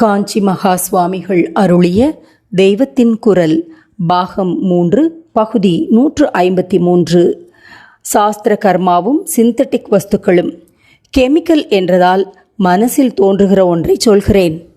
காஞ்சி மகா சுவாமிகள் அருளிய தெய்வத்தின் குரல் பாகம் மூன்று பகுதி நூற்று ஐம்பத்தி மூன்று. சாஸ்திர கர்மாவும் சிந்தட்டிக் வஸ்துக்களும் கெமிக்கல் என்றதால் மனசில் தோன்றுகிற ஒன்றை சொல்கிறேன்.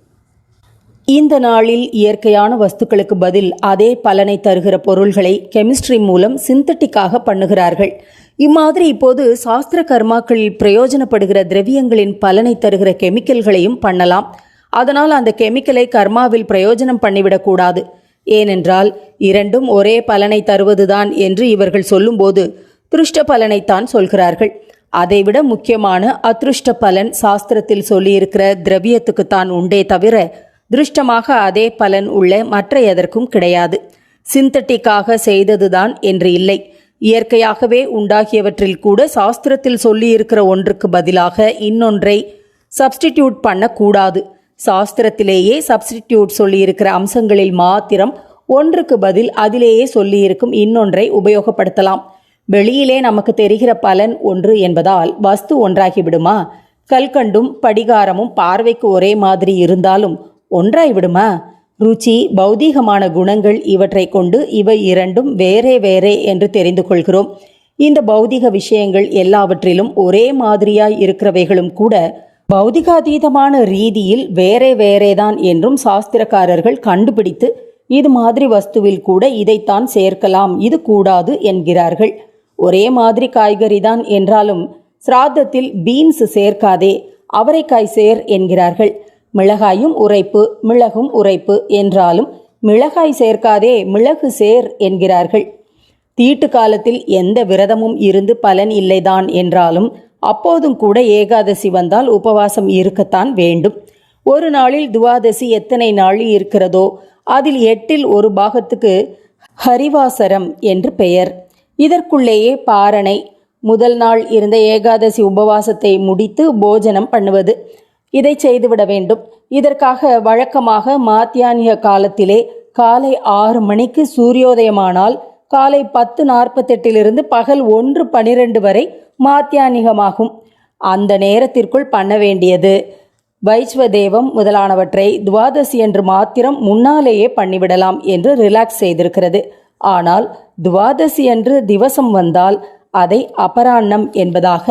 இந்த நாளில் இயற்கையான வஸ்துக்களுக்கு பதில் அதே பலனை தருகிற பொருள்களை கெமிஸ்ட்ரி மூலம் சிந்தட்டிக்காக பண்ணுகிறார்கள். இம்மாதிரி இப்போது சாஸ்திர கர்மாக்களில் பிரயோஜனப்படுகிற திரவியங்களின் பலனை தருகிற கெமிக்கல்களையும் பண்ணலாம். அதனால் அந்த கெமிக்கலை கர்மாவில் பிரயோஜனம் பண்ணிவிடக்கூடாது ஏனென்றால் இரண்டும் ஒரே பலனை தருவதுதான் என்று இவர்கள் சொல்லும்போது திருஷ்ட பலனைத்தான் சொல்கிறார்கள். அதைவிட முக்கியமான அதிருஷ்ட பலன் சாஸ்திரத்தில் சொல்லியிருக்கிற திரவியத்துக்குத்தான் உண்டே தவிர திருஷ்டமாக அதே பலன் உள்ள மற்ற எதற்கும் கிடையாது. சிந்தட்டிக்காக செய்ததுதான் என்று இல்லை. இயற்கையாகவே உண்டாகியவற்றில் கூட சாஸ்திரத்தில் சொல்லியிருக்கிற ஒன்றுக்கு பதிலாக இன்னொன்றை சப்ஸ்டிடியூட் பண்ணக்கூடாது. சாஸ்திரத்திலேயே சப்ஸ்டிடியூட் சொல்லியிருக்கிற அம்சங்களில் மாத்திரம் ஒன்றுக்கு பதில் அதிலேயே சொல்லியிருக்கும் இன்னொன்றை உபயோகப்படுத்தலாம். வெளியிலே நமக்கு தெரிகிற பலன் ஒன்று என்பதால் வஸ்து ஒன்றாகிவிடுமா? கல்கண்டும் படிகாரமும் பார்வைக்கு ஒரே மாதிரி இருந்தாலும் ஒன்றாய்விடுமா? ருச்சி பௌதீகமான குணங்கள் இவற்றை கொண்டு இவை இரண்டும் வேறே வேறே என்று தெரிந்து கொள்கிறோம். இந்த பௌதிக விஷயங்கள் எல்லாவற்றிலும் ஒரே மாதிரியாய் இருக்கிறவைகளும் கூட பௌதிகாதீதமான ரீதியில் வேறே வேறேதான் என்றும் சாஸ்திரக்காரர்கள் கண்டுபிடித்து இது மாதிரி வஸ்துவில் கூட இதைத்தான் சேர்க்கலாம் இது கூடாது என்கிறார்கள். ஒரே மாதிரி காய்கறி தான் என்றாலும் சிராதத்தில் பீன்ஸ் சேர்க்காதே அவரைக்காய் சேர் என்கிறார்கள். மிளகாயும் உரைப்பு மிளகும் உரைப்பு என்றாலும் மிளகாய் சேர்க்காதே மிளகு சேர் என்கிறார்கள். தீட்டு காலத்தில் எந்த விரதமும் இருந்து பலன் இல்லைதான் என்றாலும் அப்போதும் கூட ஏகாதசி வந்தால் உபவாசம் இருக்கத்தான் வேண்டும். ஒரு நாளில் துவாதசி எத்தனை நாள் இருக்கிறதோ அதில் எட்டில் ஒரு பாகத்துக்கு ஹரிவாசரம் என்று பெயர். இதற்குள்ளேயே பாரணை முதல் நாள் இருந்த ஏகாதசி உபவாசத்தை முடித்து போஜனம் பண்ணுவது. இதை செய்துவிட வேண்டும். இதற்காக வழக்கமாக மாத்தியானிய காலத்திலே காலை ஆறு மணிக்கு சூரியோதயமானால் காலை பத்து நாற்பத்தெட்டிலிருந்து பகல் ஒன்று பனிரெண்டு வரை மாத்தியானிகமாகும். அந்த நேரத்திற்குள் பண்ண வேண்டியது. வைஸ்வதேவம் முதலானவற்றை துவாதசி என்று மாத்திரம் முன்னாலேயே பண்ணிவிடலாம் என்று ரிலாக்ஸ் செய்திருக்கிறது. ஆனால் துவாதசி என்று திவசம் வந்தால் அதை அபராண்ணம் என்பதாக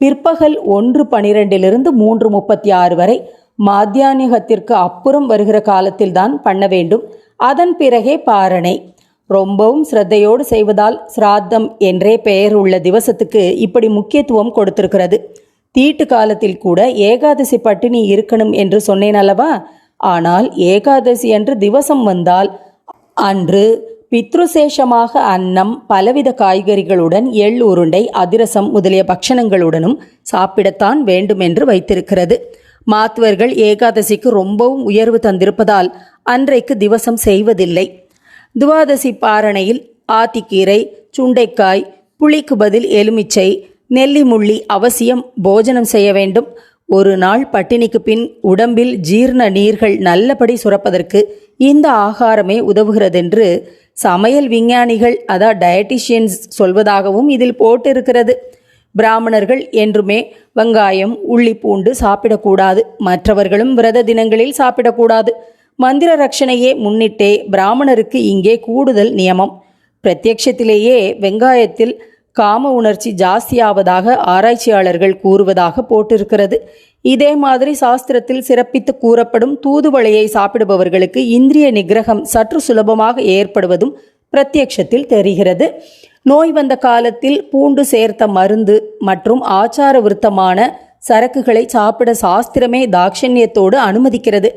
பிற்பகல் ஒன்று பனிரெண்டிலிருந்து மூன்று முப்பத்தி ஆறு வரை மாத்தியானிகத்திற்கு அப்புறம் வருகிற காலத்தில்தான் பண்ண வேண்டும். அதன் பிறகே பாரணை. ரொம்பவும் சிரத்தையோடு செய்வதால் சிராத்தம் என்றே பெயர் உள்ள திவசத்துக்கு இப்படி முக்கியத்துவம் கொடுத்திருக்கிறது. தீட்டு காலத்தில் கூட ஏகாதசி பட்டினி இருக்கணும் என்று சொன்னேன் அல்லவா? ஆனால் ஏகாதசி என்று திவசம் வந்தால் அன்று பித்ருசேஷமாக அன்னம் பலவித காய்கறிகளுடன் எள் உருண்டை அதிரசம் முதலிய பக்ஷணங்களுடனும் சாப்பிடத்தான் வேண்டும் என்று வைத்திருக்கிறது. மாத்துவர்கள் ஏகாதசிக்கு ரொம்பவும் உயர்வு தந்திருப்பதால் அன்றைக்கு திவசம் செய்வதில்லை. துவாதசி பாரணையில் ஆத்திக்கீரை சுண்டைக்காய் புளிக்கு பதில் எலுமிச்சை நெல்லி முள்ளி அவசியம் போஜனம் செய்ய வேண்டும். ஒரு நாள் பட்டினிக்கு பின் உடம்பில் ஜீரண நீர்கள் நல்லபடி சுரப்பதற்கு இந்த ஆகாரமே உதவுகிறதென்று சமையல் விஞ்ஞானிகள் அதான் டயட்டிஷியன்ஸ் சொல்வதாகவும் இதில் போட்டிருக்கிறது. பிராமணர்கள் என்றுமே வெங்காயம் உள்ளி பூண்டு சாப்பிடக்கூடாது. மற்றவர்களும் விரத தினங்களில் சாப்பிடக்கூடாது. மந்திர ரட்சணையே முன்னிட்டே பிராமணருக்கு இங்கே கூடுதல் நியமம். பிரத்யக்ஷத்திலேயே வெங்காயத்தில் காம உணர்ச்சி ஜாஸ்தியாவதாக ஆராய்ச்சியாளர்கள் கூறுவதாக போட்டிருக்கிறது. இதே மாதிரி சாஸ்திரத்தில் சிறப்பித்து கூறப்படும் தூதுவளையை சாப்பிடுபவர்களுக்கு இந்திரிய நிகிரகம் சற்று சுலபமாக ஏற்படுவதும் பிரத்யக்ஷத்தில் தெரிகிறது. நோய் வந்த காலத்தில் பூண்டு சேர்த்த மருந்து மற்றும் ஆச்சார விருத்தமான சரக்குகளை சாப்பிட சாஸ்திரமே தாட்சண்யத்தோடு அனுமதிக்கிறது.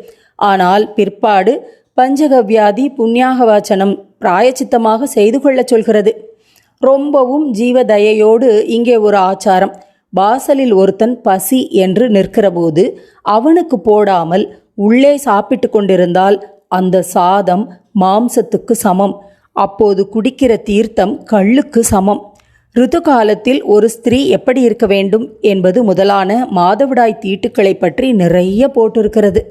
ஆனால் பிற்பாடு பஞ்சகவ்யாதி புண்ணியாகவாச்சனம் பிராயச்சித்தமாக செய்து கொள்ளச் சொல்கிறது. ரொம்பவும் ஜீவதயையோடு இங்கே ஒரு ஆச்சாரம். வாசலில் ஒருத்தன் பசி என்று நிற்கிறபோது அவனுக்கு போடாமல் உள்ளே சாப்பிட்டு கொண்டிருந்தால் அந்த சாதம் மாம்சத்துக்கு சமம். அப்போது குடிக்கிற தீர்த்தம் கள்ளுக்கு சமம். ருது காலத்தில் ஒரு ஸ்திரீ எப்படி இருக்க வேண்டும் என்பது முதலான மாதவிடாய் தீட்டுக்களை பற்றி நிறைய போட்டிருக்கிறது.